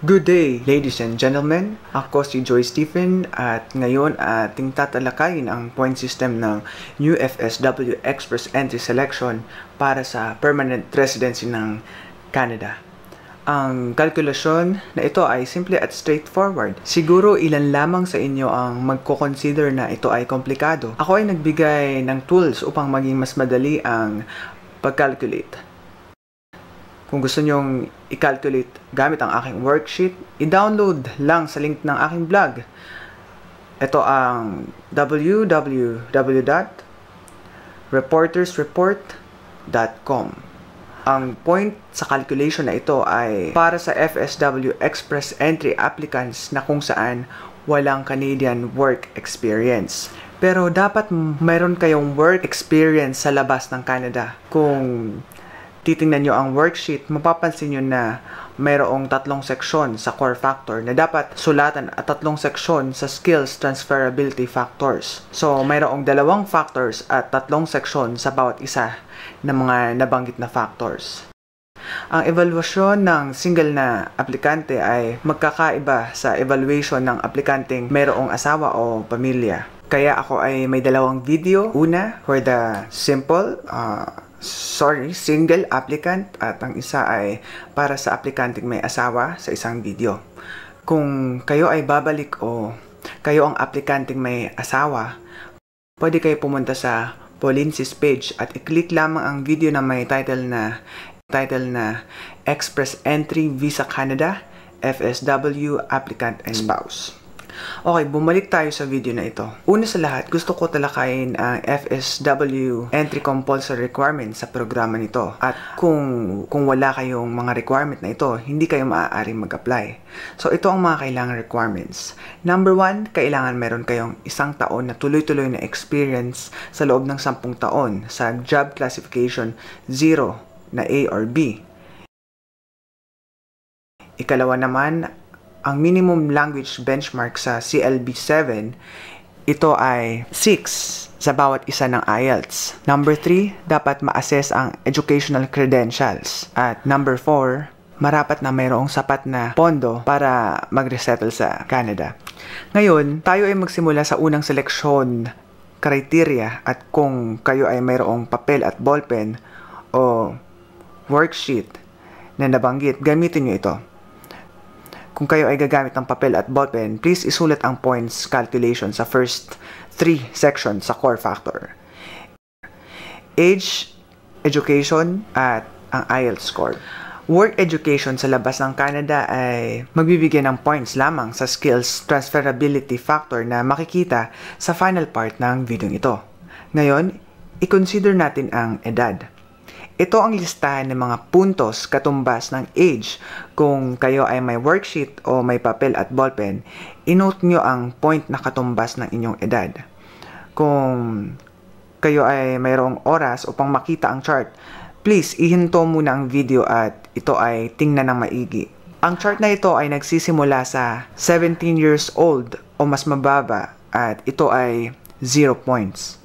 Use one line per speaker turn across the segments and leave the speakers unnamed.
Good day, ladies and gentlemen. Ako si Joy Stephen at ngayon ating tatalakayin ang point system ng New FSW Express Entry Selection para sa permanent residency ng Canada. Ang kalkulasyon na ito ay simple at straightforward. Siguro ilan lamang sa inyo ang magko-consider na ito ay komplikado. Ako ay nagbigay ng tools upang maging mas madali ang pag-calculate. Kung gusto nyong i-calculate gamit ang aking worksheet, i-download lang sa link ng aking blog. Ito ang www.reportersreport.com. Ang point sa calculation na ito ay para sa FSW Express Entry applicants na kung saan walang Canadian work experience. Pero dapat mayroon kayong work experience sa labas ng Canada. Kung titingnan nyo ang worksheet, mapapansin nyo na mayroong tatlong seksyon sa core factor na dapat sulatan at tatlong seksyon sa skills transferability factors. So, mayroong dalawang factors at tatlong seksyon sa bawat isa ng mga nabanggit na factors. Ang evaluasyon ng single na aplikante ay magkakaiba sa evaluation ng aplikanteng mayroong asawa o pamilya. Kaya ako ay may dalawang video. Una, for the simple, uh, sorry, single applicant at ang isa ay para sa aplikanteng may asawa sa isang video. Kung kayo ay babalik o kayo ang aplikanteng may asawa, pwede kayo pumunta sa Polinsis page at i-click lamang ang video na may title na title na Express Entry Visa Canada FSW Applicant and Spouse. Okay, bumalik tayo sa video na ito. Una sa lahat, gusto ko talakayin ang FSW entry compulsory requirement sa programa nito. At kung, kung wala kayong mga requirement na ito, hindi kayo maaaring mag-apply. So, ito ang mga kailangan requirements. Number one, kailangan meron kayong isang taon na tuloy-tuloy na experience sa loob ng sampung taon sa job classification 0 na A or B. Ikalawa naman, ang minimum language benchmark sa CLB7, ito ay 6 sa bawat isa ng IELTS. Number 3, dapat ma-assess ang educational credentials. At number 4, marapat na mayroong sapat na pondo para mag-resettle sa Canada. Ngayon, tayo ay magsimula sa unang seleksyon criteria at kung kayo ay mayroong papel at ballpen o worksheet na nabanggit, gamitin nyo ito. Kung kayo ay gagamit ng papel at ballpen, please isulat ang points calculation sa first three sections sa core factor. Age, education, at ang IELTS score. Work education sa labas ng Canada ay magbibigay ng points lamang sa skills transferability factor na makikita sa final part ng video ito. Ngayon, i-consider natin ang edad. Ito ang listahan ng mga puntos katumbas ng age. Kung kayo ay may worksheet o may papel at ballpen, inote nyo ang point na katumbas ng inyong edad. Kung kayo ay mayroong oras upang makita ang chart, please ihinto muna ang video at ito ay tingnan ng maigi. Ang chart na ito ay nagsisimula sa 17 years old o mas mababa at ito ay 0 points.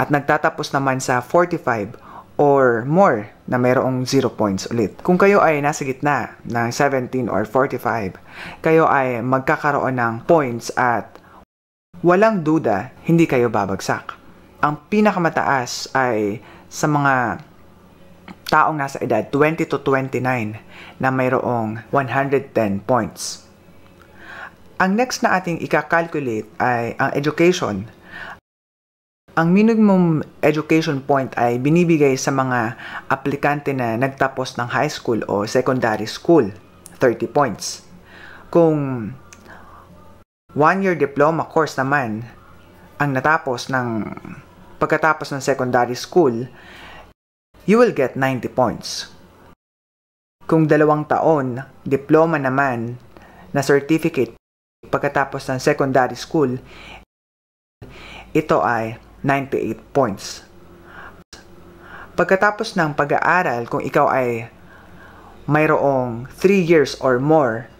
At nagtatapos naman sa 45 or more na mayroong 0 points ulit. Kung kayo ay nasa gitna ng 17 or 45, kayo ay magkakaroon ng points at walang duda, hindi kayo babagsak. Ang pinakamataas ay sa mga taong nasa edad 20 to 29 na mayroong 110 points. Ang next na ating ikakalculate ay ang education ang minimum education point ay binibigay sa mga aplikante na nagtapos ng high school o secondary school, 30 points. Kung one-year diploma course naman ang natapos ng pagkatapos ng secondary school, you will get 90 points. Kung dalawang taon, diploma naman na certificate pagkatapos ng secondary school, ito ay 98 points. Pagkatapos ng pag-aaral, kung ikaw ay mayroong 3 years or more,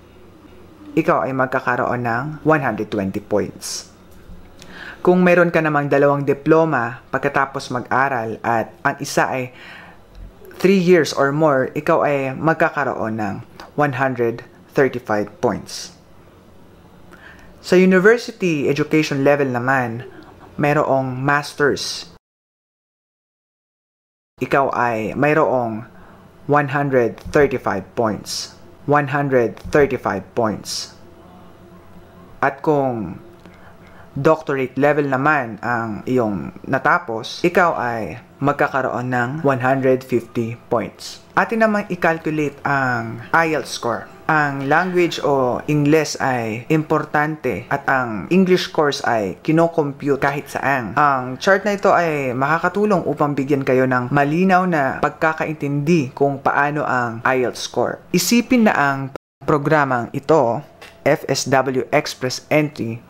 ikaw ay magkakaroon ng 120 points. Kung mayroon ka namang dalawang diploma pagkatapos mag-aral at ang isa ay 3 years or more, ikaw ay magkakaroon ng 130 points. Sa university education level naman, mayroong masters. Ikaw ay mayroong 135 points. 135 points. At kung doctorate level naman ang iyong natapos, ikaw ay magkakaroon ng 150 points. Atin namang i-calculate ang IELTS score. Ang language o English ay importante at ang English course ay kinocompute kahit saan. Ang chart na ito ay makakatulong upang bigyan kayo ng malinaw na pagkakaintindi kung paano ang IELTS score. Isipin na ang programang ito, FSW Express Entry,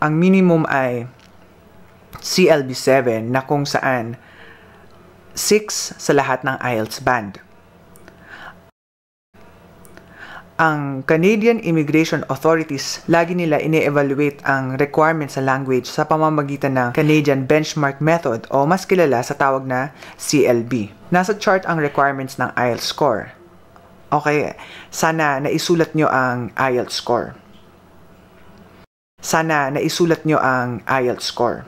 ang minimum ay CLB7 na kung saan 6 sa lahat ng IELTS band. Ang Canadian Immigration Authorities, lagi nila ine-evaluate ang requirements sa language sa pamamagitan ng Canadian Benchmark Method o mas kilala sa tawag na CLB. Nasa chart ang requirements ng IELTS score. Okay, sana naisulat nyo ang IELTS score. Sana naisulat nyo ang IELTS score.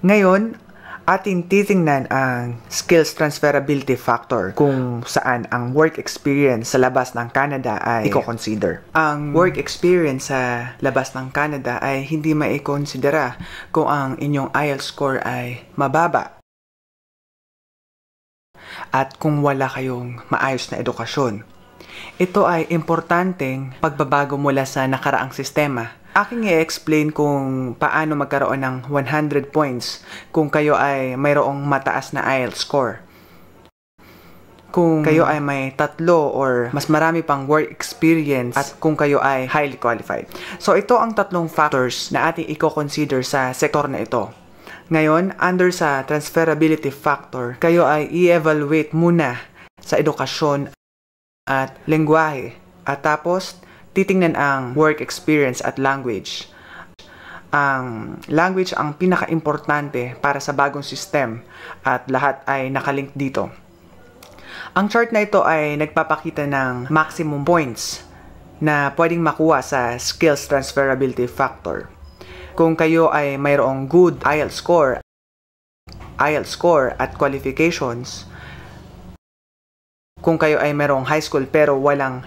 Ngayon, ating titingnan ang skills transferability factor kung saan ang work experience sa labas ng Canada ay i-consider. Ang work experience sa labas ng Canada ay hindi mai-considera kung ang inyong IELTS score ay mababa at kung wala kayong maayos na edukasyon. Ito ay importanteng pagbabago mula sa nakaraang sistema aking i-explain kung paano magkaroon ng 100 points kung kayo ay mayroong mataas na IELTS score. Kung kayo ay may tatlo or mas marami pang work experience at kung kayo ay highly qualified. So ito ang tatlong factors na ating i-consider sa sektor na ito. Ngayon, under sa transferability factor, kayo ay i-evaluate muna sa edukasyon at lengguwahe. At tapos, titingnan ang work experience at language. Ang language ang pinaka-importante para sa bagong system at lahat ay nakalink dito. Ang chart na ito ay nagpapakita ng maximum points na pwedeng makuha sa skills transferability factor. Kung kayo ay mayroong good IELTS score, IELTS score at qualifications, kung kayo ay mayroong high school pero walang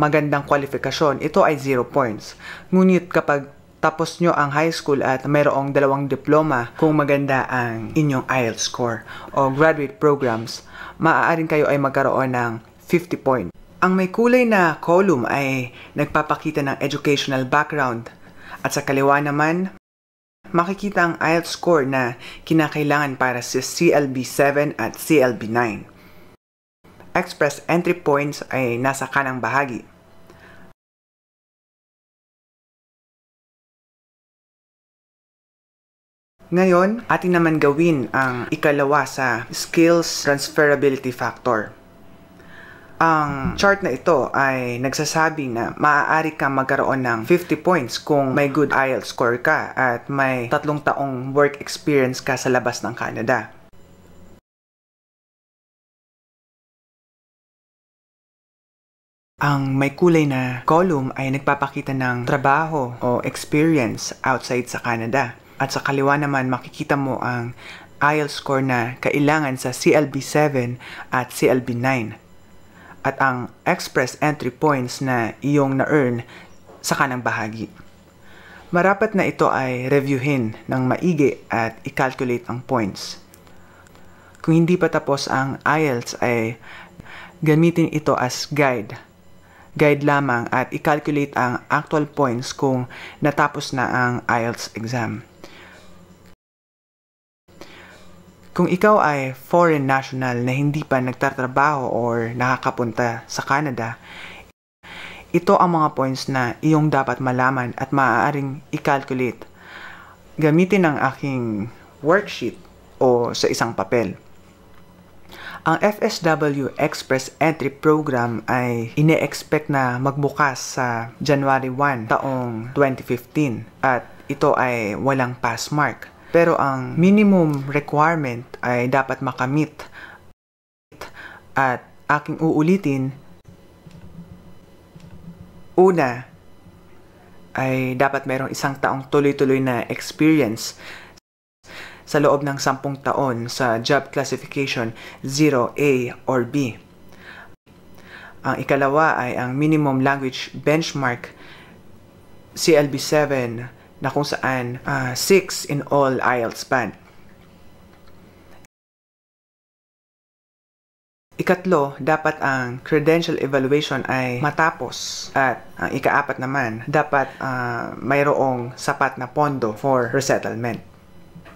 magandang kwalifikasyon, ito ay 0 points. Ngunit kapag tapos nyo ang high school at mayroong dalawang diploma kung maganda ang inyong IELTS score o graduate programs, maaaring kayo ay magkaroon ng 50 points. Ang may kulay na column ay nagpapakita ng educational background at sa kaliwa naman, makikita ang IELTS score na kinakailangan para sa CLB 7 at CLB 9. Express entry points ay nasa kanang bahagi. Ngayon, atin naman gawin ang ikalawa sa skills transferability factor. Ang chart na ito ay nagsasabi na maaari kang magkaroon ng 50 points kung may good IELTS score ka at may tatlong taong work experience ka sa labas ng Canada. Ang may kulay na column ay nagpapakita ng trabaho o experience outside sa Canada. At sa kaliwa naman makikita mo ang IELTS score na kailangan sa CLB 7 at CLB 9 at ang express entry points na iyong na-earn sa kanang bahagi. Marapat na ito ay reviewin ng maigi at i-calculate ang points. Kung hindi pa tapos ang IELTS ay gamitin ito as guide. Guide lamang at i-calculate ang actual points kung natapos na ang IELTS exam. Kung ikaw ay foreign national na hindi pa nagtatrabaho or nakakapunta sa Canada, ito ang mga points na iyong dapat malaman at maaaring i-calculate. Gamitin ang aking worksheet o sa isang papel. Ang FSW Express Entry Program ay ine-expect na magbukas sa January 1 taong 2015 at ito ay walang pass mark. Pero ang minimum requirement ay dapat makamit at aking uulitin Una, ay dapat mayroong isang taong tuloy-tuloy na experience sa loob ng sampung taon sa job classification 0A or B. Ang ikalawa ay ang minimum language benchmark CLB7 na kung saan 6 uh, in all IELTS band. Ikatlo, dapat ang credential evaluation ay matapos at ang ikaapat naman, dapat uh, mayroong sapat na pondo for resettlement.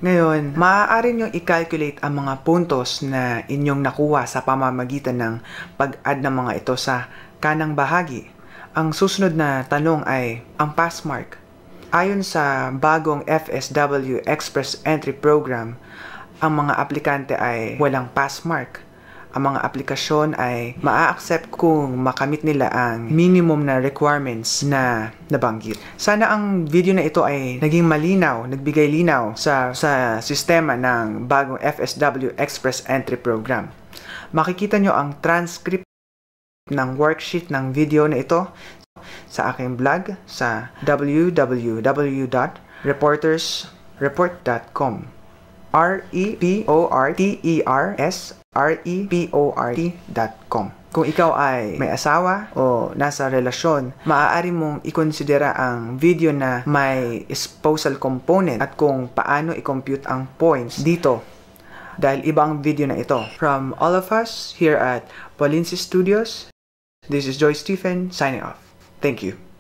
Ngayon, maaari niyong i-calculate ang mga puntos na inyong nakuha sa pamamagitan ng pag-add ng mga ito sa kanang bahagi. Ang susunod na tanong ay ang pass mark. Ayon sa bagong FSW Express Entry Program, ang mga aplikante ay walang pass mark ang mga aplikasyon ay maa-accept kung makamit nila ang minimum na requirements na nabanggit. Sana ang video na ito ay naging malinaw, nagbigay linaw sa, sa sistema ng bagong FSW Express Entry Program. Makikita nyo ang transcript ng worksheet ng video na ito sa aking blog sa www.reportersreport.com R-E-P-O-R-T-E-R-S report.com. Kung ikaw ay may asawa o nasa relasyon, maaari mong ikonsidera ang video na may spousal component at kung paano i-compute ang points dito dahil ibang video na ito. From all of us here at Polinsi Studios, this is Joy Stephen signing off. Thank you.